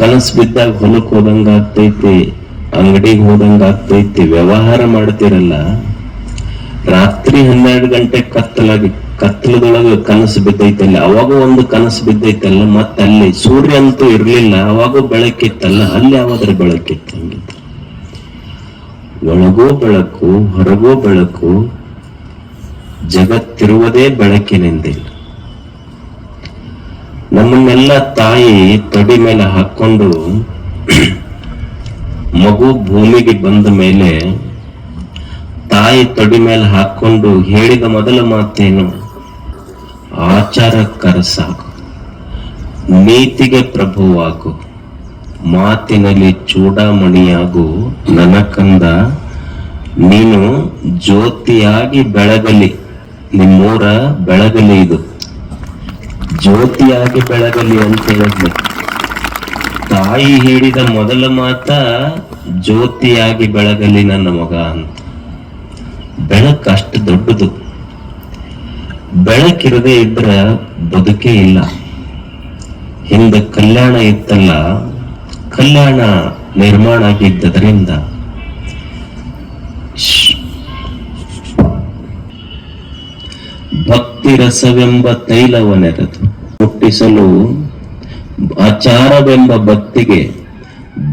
ಕನಸು ಬಿದ್ದಾಗ ಹೊಲಕ್ಕೆ ಹೋದಂಗ ಆಗ್ತೈತಿ, ಅಂಗಡಿಗೆ ಹೋದಂಗ ಆಗ್ತೈತಿ, ವ್ಯವಹಾರ ಮಾಡ್ತಿರಲ್ಲ. ರಾತ್ರಿ ಹನ್ನೆರಡು ಗಂಟೆ ಕತ್ತಲಾಗಿ, ಕತ್ತಲದೊಳಗೆ ಕನಸು ಬಿದ್ದೈತಲ್ಲ, ಅವಾಗ ಒಂದು ಕನಸು ಬಿದ್ದೈತಲ್ಲ, ಮತ್ತೆ ಅಲ್ಲಿ ಸೂರ್ಯ ಅಂತೂ ಇರ್ಲಿಲ್ಲ, ಅವಾಗ ಬೆಳಕಿತ್ತಲ್ಲ, ಅಲ್ಲಿ ಯಾವಾದ್ರೆ ಬೆಳಕಿತ್ತು ಒಳಗೋ ಬೆಳಕು, ಹೊರಗೋ ಬೆಳಕು, ಜಗತ್ತಿರುವುದೇ ಬೆಳಕಿನಿಂದಿಲ್ಲ. ನಮ್ಮನ್ನೆಲ್ಲ ತಾಯಿ ತೊಡಿ ಮೇಲೆ ಹಾಕೊಂಡು ಮಗು ಭೂಮಿಗೆ ಬಂದ ಮೇಲೆ ತಾಯಿ ತೊಡಿ ಮೇಲೆ ಹಾಕೊಂಡು ಹೇಳಿದ ಮೊದಲ ಮಾತೇನು? ಆಚಾರಕ್ಕರ ಸಾಕು ನೀತಿಗೆ ಪ್ರಭುವಾಗು. ಮಾತಿನಲ್ಲಿ ಚೂಡಾಮಣಿಯಾಗು. ನನಕಂದ ಕಂದ ನೀನು ಜ್ಯೋತಿಯಾಗಿ ಬೆಳಗಲಿ. ನಿಮ್ಮೂರ ಬೆಳಗಲಿ ಇದು. ಜ್ಯೋತಿಯಾಗಿ ಬೆಳಗಲಿ ಅಂತ ಹೇಳಿದ್ಲು. ತಾಯಿ ಹೇಳಿದ ಮೊದಲ ಮಾತ, ಜ್ಯೋತಿಯಾಗಿ ಬೆಳಗಲಿ ನನ್ನ ಮಗ ಅಂತ. ಬೆಳಕು ಅಷ್ಟು ದೊಡ್ಡದು. ಬೆಳಕಿರದೇ ಇದ್ರ ಬದುಕೇ ಇಲ್ಲ. ಹಿಂದೆ ಕಲ್ಯಾಣ ಇತ್ತಲ್ಲ, ಕಲ್ಯಾಣ ನಿರ್ಮಾಣ ಆಗಿದ್ದರಿಂದ ಭಕ್ತಿ ರಸವೆಂಬ ತೈಲವನೆರೆದು. ಹುಟ್ಟಿಸಲು ಆಚಾರವೆಂಬ ಭಕ್ತಿಗೆ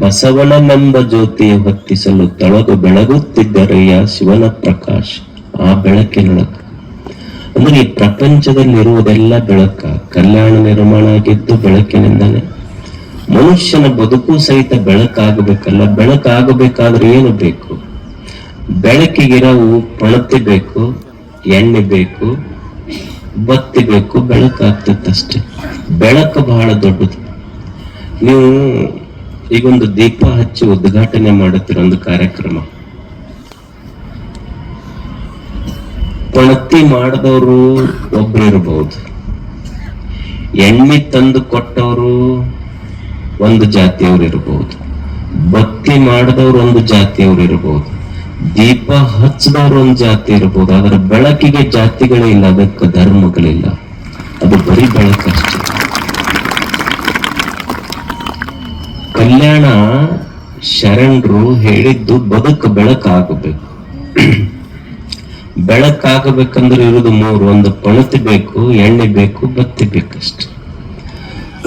ಬಸವಣ್ಣನೆಂಬ ಜ್ಯೋತಿ ಹೊತ್ತಿಸಲು ತೊಳಗು ಬೆಳಗುತ್ತಿದ್ದರಯ್ಯ ಶಿವನ ಪ್ರಕಾಶ? ಆ ಬೆಳಕಿನೊಳಕ ಅಂದ್ರೆ ಈ ಪ್ರಪಂಚದಲ್ಲಿರುವುದೆಲ್ಲ ಬೆಳಕ, ಕಲ್ಯಾಣ ನಿರ್ಮಾಣ ಆಗಿದ್ದು ಬೆಳಕಿನಿಂದಾನೆ ಮನುಷ್ಯನ ಬದುಕು ಸಹಿತ ಬೆಳಕಾಗಬೇಕಲ್ಲ, ಬೆಳಕಾಗಬೇಕಾದ್ರೆ ಏನು ಬೇಕು? ಬೆಳಕಿಗಿರವು ಪಣತಿ ಬೇಕು, ಎಣ್ಣೆ ಬೇಕು ಬತ್ತಿ ಬೇಕು ಬೆಳಕಾಗ್ತಿತ್ತಷ್ಟೆ ಬೆಳಕು ಬಹಳ ದೊಡ್ಡದು. ನೀವು ಈಗೊಂದು ದೀಪ ಹಚ್ಚಿ ಉದ್ಘಾಟನೆ ಮಾಡುತ್ತಿರೋ ಒಂದು ಕಾರ್ಯಕ್ರಮ? ಪಣತಿ ಮಾಡಿದವರು ಒಬ್ರು ಇರಬಹುದು ಎಣ್ಣೆ ತಂದು ಕೊಟ್ಟವರು ಒಂದು ಜಾತಿಯವರು ಇರಬಹುದು ಭಕ್ತಿ ಮಾಡಿದವರು ಒಂದು ಜಾತಿಯವರು ಇರಬಹುದು ದೀಪ ಹಚ್ಚದವ್ರು ಒಂದು ಜಾತಿ ಇರ್ಬೋದು ಅದರ ಬೆಳಕಿಗೆ ಜಾತಿಗಳೇ ಇಲ್ಲ, ಅದಕ್ಕೆ ಧರ್ಮಗಳಿಲ್ಲ. ಅದು ಬರೀ ಬೆಳಕಷ್ಟೇ ಕಲ್ಯಾಣ ಶರಣರು ಹೇಳಿದ್ದು ಬದುಕು ಬೆಳಕಾಗಬೇಕು. ಬೆಳಕಾಗಬೇಕಂದ್ರೆ ಇರುವುದು ಮೂರು, ಒಂದು ಪಣತಿ ಬೇಕು, ಎಣ್ಣೆ ಬೇಕು, ಬತ್ತಿ ಬೇಕಷ್ಟೆ.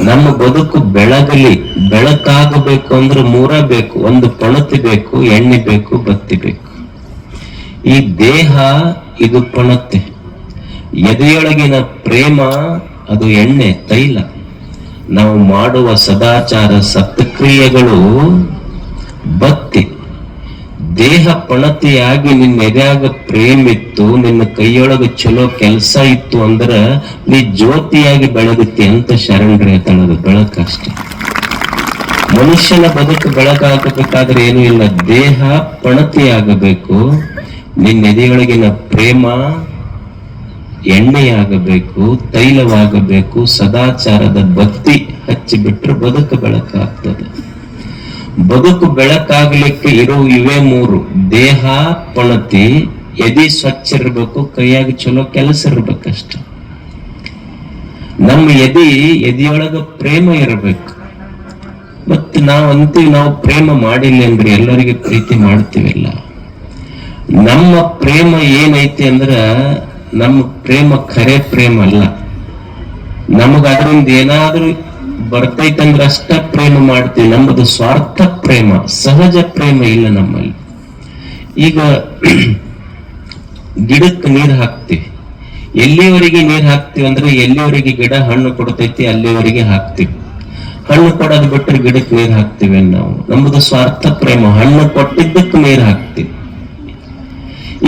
ನಮ್ಮ ಬದುಕು ಬೆಳಗಲಿ, ಬೆಳಕಾಗಬೇಕು ಅಂದ್ರೆ ಮೂರ ಬೇಕು, ಒಂದು ಪಣತಿ ಬೇಕು, ಎಣ್ಣೆ ಬೇಕು, ಬತ್ತಿ ಬೇಕು. ಈ ದೇಹ, ಇದು ಪಣತೆ. ಎದೆಯೊಳಗಿನ ಪ್ರೇಮ, ಅದು ಎಣ್ಣೆ, ತೈಲ. ನಾವು ಮಾಡುವ ಸದಾಚಾರ ಸತ್ಕ್ರಿಯೆಗಳು ಬತ್ತಿ. ದೇಹ ಪಣತಿಯಾಗಿ ನಿನ್ನ ಎದೆಯಾಗ ಪ್ರೇಮಿತ್ತು, ನಿನ್ನ ಕೈಯೊಳಗ ಚಲೋ ಕೆಲಸ ಇತ್ತು ಅಂದ್ರ ನೀ ಜ್ಯೋತಿಯಾಗಿ ಬೆಳಗುತ್ತೆ ಅಂತ ಶರಣರು ಬೆಳಕ ಬೆಳಕಷ್ಟೆ ಮನುಷ್ಯನ ಬದುಕು ಬೆಳಕಾಗಬೇಕಾದ್ರೆ ಏನು ಇಲ್ಲ, ದೇಹ ಪಣತಿಯಾಗಬೇಕು, ನಿನ್ನ ಎದೆಯೊಳಗಿನ ಪ್ರೇಮ ಎಣ್ಣೆಯಾಗಬೇಕು, ತೈಲವಾಗಬೇಕು, ಸದಾಚಾರದ ಭಕ್ತಿ ಹಚ್ಚಿಬಿಟ್ರೆ ಬದುಕು ಬೆಳಕಾಗ್ತದೆ. ಬದುಕು ಬೆಳಕಾಗಲಿಕ್ಕೆ ಇರೋ ಇವೇ ಮೂರು. ದೇಹ, ಪಣತಿ, ಎದೆ ಸ್ವಚ್ಛ ಇರ್ಬೇಕು, ಕೈಯಾಗ ಚಲೋ ಕೆಲಸ ಇರ್ಬೇಕಷ್ಟ. ನಮ್ಮ ಎದೆ, ಎದೆಯೊಳಗ ಪ್ರೇಮ ಇರಬೇಕು. ಮತ್ತೆ ನಾವು ಅಂತೀವಿ, ನಾವು ಪ್ರೇಮ ಮಾಡಿಲ್ಲ ಅಂದ್ರೆ ಎಲ್ಲರಿಗೆ ಪ್ರೀತಿ ಮಾಡ್ತೀವಿಲ್ಲ. ನಮ್ಮ ಪ್ರೇಮ ಏನೈತಿ ಅಂದ್ರ, ನಮ್ಮ ಪ್ರೇಮ ಖರೆ ಪ್ರೇಮ ಅಲ್ಲ. ನಮಗ ಅದರಿಂದ ಏನಾದ್ರೂ ಬರ್ತೈತಂದ್ರ ಅಷ್ಟ ಪ್ರೇಮ ಮಾಡ್ತೀವಿ. ನಮ್ಮದು ಸ್ವಾರ್ಥ ಪ್ರೇಮ. ಸಹಜ ಪ್ರೇಮ ಇಲ್ಲ ನಮ್ಮಲ್ಲಿ. ಈಗ ಗಿಡಕ್ಕೆ ನೀರ್ ಹಾಕ್ತಿವಿ. ಎಲ್ಲಿವರೆಗೆ ನೀರ್ ಹಾಕ್ತಿವಿ ಅಂದ್ರೆ ಎಲ್ಲಿವರೆಗೆ ಗಿಡ ಹಣ್ಣು ಕೊಡ್ತೈತಿ ಅಲ್ಲಿವರೆಗೆ ಹಾಕ್ತಿವಿ. ಹಣ್ಣು ಕೊಡೋದು ಬಿಟ್ಟರೆ ಗಿಡಕ್ಕೆ ನೀರ್ ಹಾಕ್ತಿವಿ ನಾವು. ನಮ್ಮದು ಸ್ವಾರ್ಥ ಪ್ರೇಮ. ಹಣ್ಣು ಕೊಟ್ಟಿದ್ದಕ್ಕೆ ನೀರ್ ಹಾಕ್ತಿವಿ.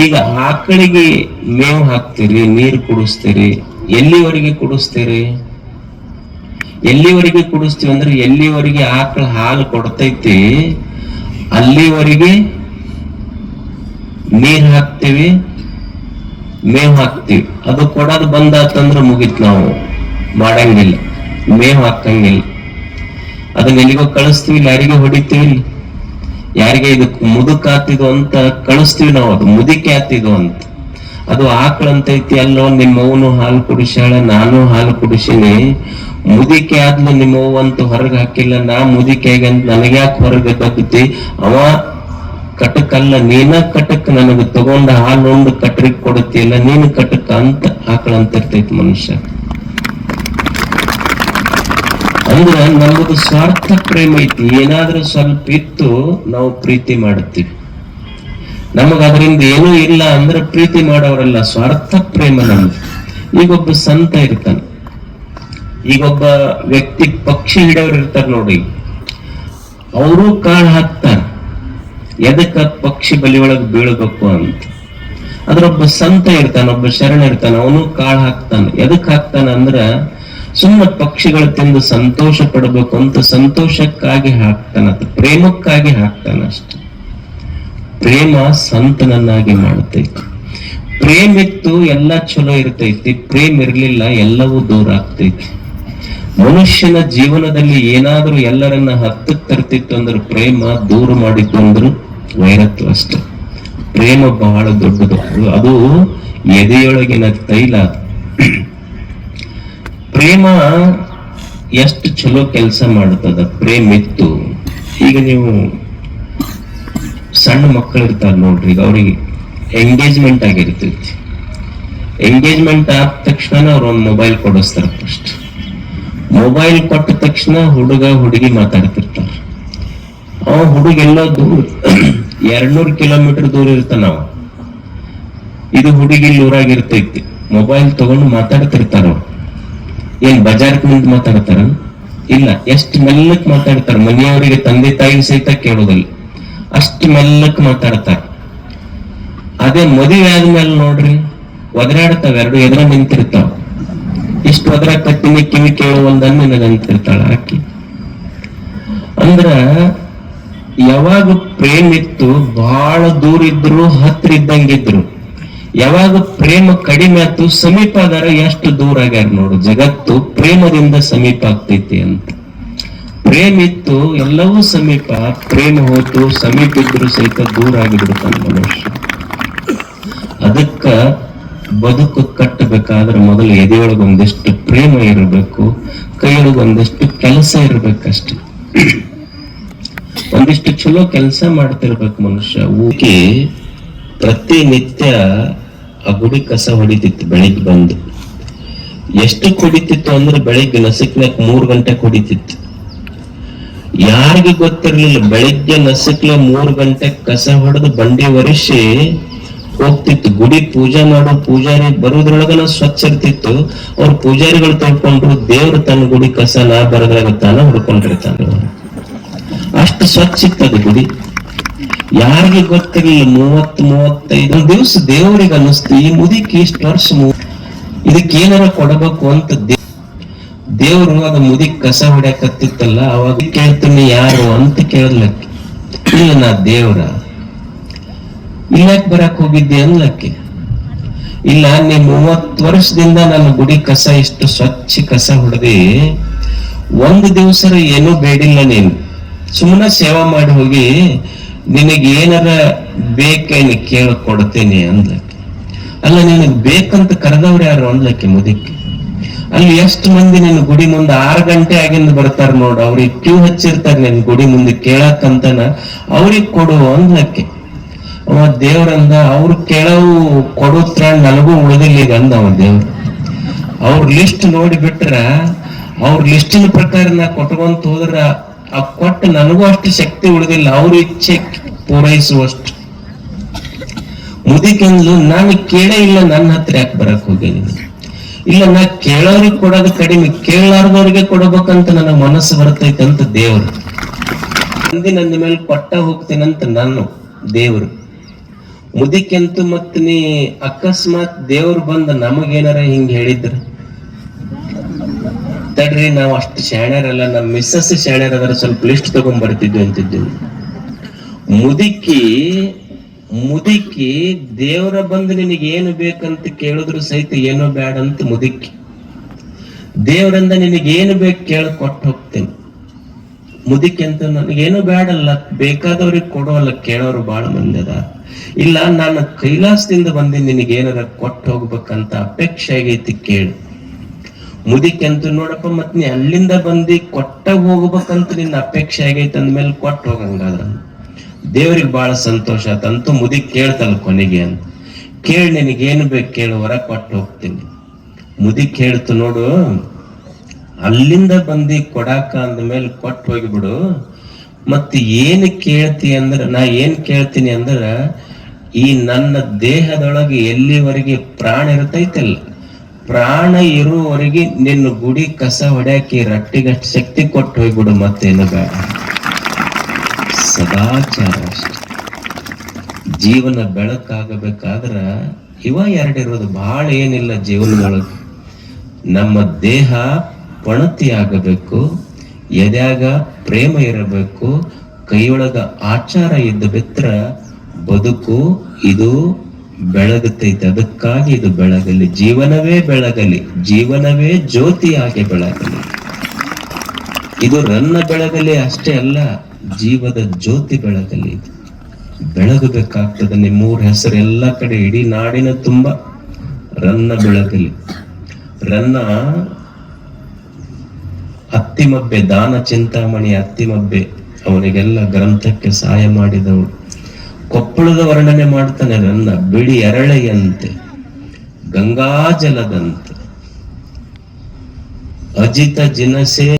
ಈಗ ಆಕಳಿಗೆ ಮೇವು ಹಾಕ್ತೀರಿ, ನೀರು ಕುಡಿಸ್ತೀರಿ. ಎಲ್ಲಿವರೆಗೆ ಕುಡಿಸ್ತೀರಿ? ಎಲ್ಲಿವರೆಗೆ ಕುಡಿಸ್ತೀವಿ ಅಂದ್ರೆ ಎಲ್ಲಿವರೆಗೆ ಆಕಳ ಹಾಲು ಕೊಡ್ತೈತಿ, ಅಲ್ಲಿವರೆಗೆ ನೀರ್ ಹಾಕ್ತಿವಿ, ಮೇವ್ ಹಾಕ್ತಿವಿ. ಅದು ಕೊಡೋದು ಬಂದಾತಂದ್ರ ಮುಗಿತ್ ನಾವು. ಮಾಡಂಗಿಲ್ಲ, ಮೇವ್ ಹಾಕಂಗಿಲ್ಲ. ಅದನ್ನ ಎಲ್ಲಿಗೋ ಕಳಿಸ್ತೀವಿ, ಇಲ್ಲ ಯಾರಿಗೆ ಹೊಡಿತೀವಿ ಯಾರಿಗೆ ಇದು ಮುದುಕ್ ಅಂತ ಕಳಿಸ್ತೀವಿ ನಾವು, ಅದು ಮುದುಕೆ ಆತಿದು ಅಂತ. ಅದು ಆಕಳಂತೈತಿ ಅಲ್ಲೋ, ನಿಮ್ಮವನು ಹಾಲು ಕುಡಿಸ್ಯಾಳ, ನಾನು ಹಾಲು ಕುಡಿಸಿನಿ. ಮುದಿಕೆ ಆದ್ಲು ನಿಮ್ಮವ್ವ ಅಂತೂ ಹೊರಗೆ ಹಾಕಿಲ್ಲ, ನಾ ಮುದಿಕೆ ಅಂತ ನನಗ್ಯಾಕೆ ಹೊರಗೆ ಬಗ್ತಿ ಅವ ಕಟಕಲ್ಲ, ನೀನ ಕಟಕ್, ನನಗೆ ತಗೊಂಡ ಹಾಲು ಉಂಡು ಕಟ್ರಿಗೆ ಕೊಡುತ್ತಿಲ್ಲ ನೀನು ಕಟಕ್ ಅಂತ ಇರ್ತೈತಿ ಮನುಷ್ಯ. ಅಂದ್ರೆ ನಮ್ಮದು ಸ್ವಾರ್ಥ ಪ್ರೇಮ ಐತಿ, ಏನಾದ್ರೂ ಸ್ವಲ್ಪ ಇತ್ತು, ನಾವು ಪ್ರೀತಿ ಮಾಡುತ್ತೀವಿ. ನಮಗ ಅದರಿಂದ ಏನೂ ಇಲ್ಲ ಅಂದ್ರೆ ಪ್ರೀತಿ ಮಾಡೋರಲ್ಲ ಸ್ವಾರ್ಥ ಪ್ರೇಮ ನಮ್ಗೆ. ಈಗೊಬ್ಬ ಸಂತ ಇರ್ತಾನೆ. ಈಗೊಬ್ಬ ವ್ಯಕ್ತಿ ಪಕ್ಷಿ ಹಿಡಿಯೋರು ಇರ್ತಾರೆ ನೋಡಿ. ಅವರು ಕಾಳು ಹಾಕ್ತಾರ. ಎದಕ್ಕ ಪಕ್ಷಿ ಬಲಿ ಬೀಳಬೇಕು ಅಂತ. ಅಂತ ಅದ್ರೊಬ್ಬ ಸಂತ ಇರ್ತಾನ, ಒಬ್ಬ ಶರಣ ಇರ್ತಾನ, ಅವನು ಕಾಳು ಹಾಕ್ತಾನ. ಎದಕ್ ಹಾಕ್ತಾನ ಅಂದ್ರ ಸುಮ್ಮನೆ ಪಕ್ಷಿಗಳು ತಿಂದು ಸಂತೋಷ ಪಡ್ಬೇಕು ಅಂತ ಸಂತೋಷಕ್ಕಾಗಿ ಹಾಕ್ತಾನ ಪ್ರೇಮಕ್ಕಾಗಿ ಹಾಕ್ತಾನ ಅಷ್ಟೆ. ಪ್ರೇಮ ಸಂತನನ್ನಾಗಿ ಮಾಡ್ತೈತಿ ಪ್ರೇಮ ಇತ್ತು, ಎಲ್ಲ ಚಲೋ ಇರ್ತೈತಿ. ಪ್ರೇಮ ಇರ್ಲಿಲ್ಲ, ಎಲ್ಲವೂ ದೂರ ಆಗ್ತೈತಿ. ಮನುಷ್ಯನ ಜೀವನದಲ್ಲಿ ಏನಾದ್ರೂ ಎಲ್ಲರನ್ನ ಹತ್ತಕ್ ತರ್ತಿತ್ತು ಅಂದ್ರೆ ಪ್ರೇಮ ದೂರ ಮಾಡಿತ್ತು ಅಂದ್ರು ವೈರತ್ವ ಅಷ್ಟೆ. ಪ್ರೇಮ ಬಹಳ ದೊಡ್ಡದು. ಅದು ಎದೆಯೊಳಗಿನ ತೈಲ. ಪ್ರೇಮ ಎಷ್ಟು ಚಲೋ ಕೆಲಸ ಮಾಡುತ್ತದ? ಪ್ರೇಮ ಇತ್ತು. ಈಗ ನೀವು ಸಣ್ಣ ಮಕ್ಕಳು ಇರ್ತಾರೆ ನೋಡ್ರಿ ಅವ್ರಿಗೆ ಎಂಗೇಜ್ಮೆಂಟ್ ಆಗಿರ್ತೈತಿ ಎಂಗೇಜ್ಮೆಂಟ್ ಆದ ತಕ್ಷಣ ಅವ್ರ ಒಂದು ಮೊಬೈಲ್ ಕೊಡಿಸ್ತಾರ ಫಸ್ಟ್ ಮೊಬೈಲ್ ಕೊಟ್ಟ ತಕ್ಷಣ ಹುಡುಗ, ಹುಡುಗಿ ಮಾತಾಡ್ತಿರ್ತಾರ. ಅವ ಹುಡುಗ ಎಲ್ಲೋ ದೂರ, ಎರಡ್ನೂರ್ ಕಿಲೋಮೀಟರ್ ದೂರ ಇರ್ತಾನ ಅವ ಇದು ಹುಡುಗಿ ಊರಾಗಿರ್ತೈತಿ. ಮೊಬೈಲ್ ತಗೊಂಡು ಮಾತಾಡ್ತಿರ್ತಾರ ಅವ್ರು ಏನ್ ಬಜಾರ್ಕ್ ನಿಂತ ಮಾತಾಡ್ತಾರ ಇಲ್ಲ, ಎಷ್ಟು ಮೆಲ್ಲಕ್ ಮಾತಾಡ್ತಾರ, ಮನೆಯವರಿಗೆ ತಂದೆ ತಾಯಿ ಸಹಿತ ಕೇಳೋದಿಲ್ಲ. ಅಷ್ಟು ಮೆಲ್ಲಕ್ ಮಾತಾಡ್ತಾರ ಅದೇ ಮದುವೆ ಆದ್ಮೇಲೆ ನೋಡ್ರಿ, ಒದರಾಡ್ತಾವ ಎರಡು ಎದುರ ನಿಂತಿರ್ತಾವ. ಇಷ್ಟು ಒದರ ಕತ್ತಿನ ಕಿವಿ ಕೇಳುವಂದನ್ನ ನಿನಗಂತಿರ್ತಾಳ ಆಕಿ. ಅಂದ್ರ, ಯಾವಾಗ ಪ್ರೇಮ ಇತ್ತು ಬಹಳ ದೂರ ಇದ್ರು, ಹತ್ರ ಇದ್ದಂಗಿದ್ರು. ಯಾವಾಗ ಪ್ರೇಮ ಕಡಿಮೆ ಆಯ್ತು, ಸಮೀಪ ಆದಾರ ಎಷ್ಟು ದೂರ ಆಗ್ಯಾರ ನೋಡು, ಜಗತ್ತು ಪ್ರೇಮದಿಂದ ಸಮೀಪ ಆಗ್ತೈತಿ ಅಂತ. ಪ್ರೇಮ ಇತ್ತು ಎಲ್ಲವೂ ಸಮೀಪ. ಪ್ರೇಮ ಹೋತು ಸಮೀಪ ಇದ್ರು ಸಹಿತ ದೂರ ಆಗಿಬಿಡ್ತಾನೆ ಮನುಷ್ಯ. ಅದಕ್ಕ ಬದುಕು ಕಟ್ಟಬೇಕಾದ್ರೆ ಮೊದಲು ಎದೆಯೊಳಗೆ ಒಂದಿಷ್ಟು ಪ್ರೇಮ ಇರಬೇಕು, ಕೈಯೊಳಗೆ ಒಂದಿಷ್ಟು ಕೆಲಸ ಇರಬೇಕಷ್ಟೆ. ಒಂದಿಷ್ಟು ಚಲೋ ಕೆಲಸ ಮಾಡ್ತಿರ್ಬೇಕು ಮನುಷ್ಯ. ಊಕೆ ಪ್ರತಿನಿತ್ಯ ಆ ಗುಡಿ ಕಸ ಹೊಡಿತಿತ್ತು, ಬೆಳಿಗ್ಗೆ ಬಂದು. ಎಷ್ಟು ಕುಡಿತಿತ್ತು ಅಂದ್ರೆ ಬೆಳಿಗ್ಗೆ ನಸಕ್ನಾಕ್ ಮೂರ್ ಗಂಟೆ ಹೊಡಿತಿತ್ತು ಯಾರಿಗೆ ಗೊತ್ತಿರ್ಲಿಲ್ಲ, ಬೆಳಿಗ್ಗೆ ನಸಕ್ಲೆ ಮೂರ್ ಗಂಟೆ ಕಸ ಹೊಡೆದು ಬಂಡಿ ಒರೆಸಿ ಹೋಗ್ತಿತ್ತು. ಗುಡಿ ಪೂಜಾ ಮಾಡೋ ಪೂಜಾರಿ ಬರೋದ್ರೊಳಗನ ಸ್ವಚ್ಛ ಇರ್ತಿತ್ತು. ಅವ್ರ ಪೂಜಾರಿಗಳು ತಿಳ್ಕೊಂಡ್ರು, ದೇವ್ರು ತನ್ನ ಗುಡಿ ಕಸ ನಾ ತಾನ ಹುಡ್ಕೊಂಡಿರ್ತಾನೆ ಅಷ್ಟು ಸ್ವಚ್ಛ ಇತ್ತದ ಗುಡಿ. ಯಾರಿಗೆ ಗೊತ್ತಿರಲಿಲ್ಲ ಮೂವತ್ ಮೂವತ್ತೈದು ದಿವಸ ದೇವರಿಗೆ ಅನ್ನಿಸ್ತು. ಈ ಮುದಿಕ್ ಇಷ್ಟು ವರ್ಷ ಮು- ಇದಕ್ಕೆ ಏನಾರ ಕೊಡಬೇಕು ಅಂತ ದೇವ್ರು ಅದ ಮುದಿ ಕಸ ಹೊಡ್ಯಾಕತ್ತಿತ್ತಲ್ಲ, ಅವಾಗ ಕೇಳ್ತೀನಿ ಯಾರು ಅಂತ ಕೇಳಲಕ್ಕೆ. ಇಲ್ಲ ನಾ ದೇವ್ರ. ಇಲ್ಲಕ್ ಬರಕ್ ಹೋಗಿದ್ದೆ ಅನ್ಲಕ್ಕೆ. ಇಲ್ಲ, ನೀ ಮೂವತ್ ವರ್ಷದಿಂದ ನನ್ನ ಗುಡಿ ಕಸ ಇಷ್ಟು ಸ್ವಚ್ಛ ಕಸ ಹೊಡೆದಿ, ಒಂದು ದಿವಸ ಏನೂ ಬೇಡಿಲ್ಲ ನೀನು. ಸುಮ್ಮನೆ ಸೇವಾ ಮಾಡಿ ಹೋಗಿ, ನಿನಗೆ ಏನಾರ ಬೇಕೇನು ಕೇಳ ಕೊಡ್ತೇನೆ ಅಂದ್ಲಕ್ಕೆ. ಅಲ್ಲ, ನಿನಗ್ ಬೇಕಂತ ಕರೆದವ್ರು ಯಾರು ಅನ್ಲಕ್ಕೆ ಮುದಿಕ್ಕೆ? ಅಲ್ಲಿ ಎಷ್ಟು ಮಂದಿ ನಿನ್ನ ಗುಡಿ ಮುಂದೆ ಆರು ಗಂಟೆ ಆಗಿಂದ ಬರ್ತಾರ ನೋಡು. ಅವ್ರಿಗೆ ಕ್ಯೂ ಹಚ್ಚಿರ್ತಾರ ನಿನ್ ಗುಡಿ ಮುಂದೆ ಕೇಳಕ್ಕಂತನ ಅವ್ರಿಗೆ ಕೊಡು ಅಂದ್ಲಕ್ಕೆ. ಅವ ದೇವ್ರಂದ, ಅವ್ರು ಕೇಳವು ಕೊಡುತ್ರ ನನಗೂ ಉಳಿದಿಲ್ಲ ಈಗ ಅಂದ ಅವ ದೇವ್ರು. ಅವ್ರ ಲಿಸ್ಟ್ ನೋಡಿ ಬಿಟ್ರ, ಅವ್ರ ಲಿಸ್ಟಿನ ಪ್ರಕಾರ ನಾ ಕೊಟ್ಕೊಂತ ಹೋದ್ರ ಆ ಕೊಟ್ಟ ನನಗೂ ಅಷ್ಟು ಶಕ್ತಿ ಉಳಿದಿಲ್ಲ, ಅವ್ರ ಇಚ್ಛೆ ಪೂರೈಸುವಷ್ಟು. ಮುದಿಕೆಂದ್ಲು ನಾನು ಕೇಳೇ ಇಲ್ಲ, ನನ್ನ ಹತ್ರ ಯಾಕೆ ಬರಕ್ ಹೋಗೇನಿ ಇಲ್ಲ, ನಾ ಕೇಳೋರಿಗೆ ಕೊಡೋದು ಕಡಿಮೆ. ಕೇಳಲಾರ್ದವ್ರಿಗೆ ಕೊಡಬೇಕಂತ ನನ್ನ ಮನಸ್ಸು ಬರ್ತೈತಂತ ದೇವ್ರು. ಮಂದಿ ನನ್ನ ಮೇಲೆ ಕೊಟ್ಟ ಹೋಗ್ತೇನಂತ ನಾನು ದೇವರು. ಮುದಿಕೆಂತು ಮತ್ ನೀ ಅಕಸ್ಮಾತ್ ದೇವ್ರು ಬಂದ ನಮಗೇನಾರ ಹಿಂಗ್ ಹೇಳಿದ್ರ? ತಡ್ರಿ, ನಾವು ಅಷ್ಟು ಶಾಣ್ಯರಲ್ಲ ನಮ್ಮ ಮಿಸ್ಸಸ್ ಶಾಣ್ಯರ ಸ್ವಲ್ಪ ಲಿಸ್ಟ್ ತಗೊಂಡ್ ಬರ್ತಿದ್ವಿ ಅಂತಿದ್ವಿ. ಮುದುಕಿ ಮುದುಕಿ ದೇವರ ಬಂದು ನಿನಗೆ ಏನು ಬೇಕಂತ ಕೇಳಿದ್ರು ಸಹಿತ ಏನೋ ಬೇಡ ಅಂತ ಮುದುಕಿ. ದೇವರಿಂದ ನಿನಗೆ ಏನು ಬೇಕು ಕೇಳಿ ಕೊಟ್ಟು ಹೋಗ್ತೇನೆ. ಮುದುಕಿ ಅಂತ ನನಗೇನು ಬೇಡಲ್ಲ ಬೇಕಾದವ್ರಿಗೆ ಕೊಡೋಲ್ಲ ಕೇಳೋರು ಬಹಳ ಮಂದಿ ಅದ. ಇಲ್ಲ ನಾನು ಕೈಲಾಸದಿಂದ ಬಂದು ನಿನಗೆ ಏನಾರ ಕೊಟ್ಟು ಹೋಗ್ಬೇಕಂತ ಅಪೇಕ್ಷೆ ಆಗೈತಿ ಕೇಳು. ಅಂತ ನೋಡಪ್ಪ ಮತ್ ನೀ ಅಲ್ಲಿಂದ ಬಂದು ಕೊಟ್ಟ ಹೋಗ್ಬೇಕಂತ ನಿನ್ನ ಅಪೇಕ್ಷೆ ಆಗೈತಿ ಅಂದ್ಮೇಲೆ ಕೊಟ್ಟು ಹೋಗಂಗಾದ್ರ ದೇವ್ರಿಗೆ ಬಹಳ ಸಂತೋಷ ಆತಂತೂ ಮುದಿ ಕೇಳ್ತಲ್ಲ ಕೊನೆಗೆ ಅಂತ. ಕೇಳಿ ನಿನಗೇನು ಬೇಕು ಕೇಳು ಹೊರ ಕೊಟ್ಟು ಹೋಗ್ತೀನಿ. ಮುದಿ ಕೇಳ್ತು ನೋಡು, ಅಲ್ಲಿಂದ ಬಂದು ಕೊಡಾಕ ಅಂದ ಮೇಲೆ ಕೊಟ್ಟು ಹೋಗಿಬಿಡು. ಮತ್ತೆ ಏನು ಕೇಳ್ತಿ ಅಂದ್ರೆ, ನಾ ಏನು ಕೇಳ್ತೀನಿ ಅಂದ್ರೆ, ಈ ನನ್ನ ದೇಹದೊಳಗೆ ಎಲ್ಲಿವರೆಗೆ ಪ್ರಾಣ ಇರ್ತೈತಲ್ಲ, ಪ್ರಾಣ ಇರುವವರೆಗೆ ನಿನ್ನ ಗುಡಿ ಕಸ ಹೊಡ್ಯಾಕಿ ರಟ್ಟಿಗಷ್ಟು ಶಕ್ತಿ ಕೊಟ್ಟು ಹೋಗ್ಬಿಡು ಮತ್ತೇನು ಬೇಡ. ಸದಾಚಾರ ಅಷ್ಟೆ ಜೀವನ ಬೆಳಕಾಗಬೇಕಾದ್ರ ಇವ ಎರಡಿರೋದು ಬಹಳ ಏನಿಲ್ಲ ಜೀವನದೊಳಗೆ. ನಮ್ಮ ದೇಹ ಪಣತಿ ಆಗಬೇಕು ಎದ್ಯಾಗ ಪ್ರೇಮ ಇರಬೇಕು, ಕೈಯೊಳಗ ಆಚಾರ ಇದ್ದ ಬಿತ್ರ ಬದುಕು ಇದು ಬೆಳಗುತ್ತೈತೆ ಅದಕ್ಕಾಗಿ ಇದು ಬೆಳಗಲಿ. ಜೀವನವೇ ಬೆಳಗಲಿ. ಜೀವನವೇ ಜ್ಯೋತಿಯಾಗಿ ಬೆಳಗಲಿ. ಇದು ರನ್ನ ಬೆಳಗಲಿ ಅಷ್ಟೇ ಅಲ್ಲ. ಜೀವದ ಜ್ಯೋತಿ ಬೆಳಗಲಿ ಬೆಳಗಬೇಕಾಗ್ತದೆ ನಿಮ್ಮೂರ ಹೆಸರು ಎಲ್ಲ ಕಡೆ, ಇಡೀ ನಾಡಿನ ತುಂಬ ರನ್ನ ಬೆಳಗಲಿ ರನ್ನ ಅತ್ತಿಮಬ್ಬೆ, ದಾನ ಚಿಂತಾಮಣಿ ಅತ್ತಿಮಬ್ಬೆ, ಅವನಿಗೆಲ್ಲ ಗ್ರಂಥಕ್ಕೆ ಸಹಾಯ ಮಾಡಿದವಳು. ಕೊಪ್ಪಳದ ವರ್ಣನೆ ಮಾಡ್ತಾನೆ ರನ್ನ, ಬಿಳಿ ಎರಳೆಯಂತೆ, ಗಂಗಾಜಲದಂತೆ. ಅಜಿತ, ಜಿನಸೆ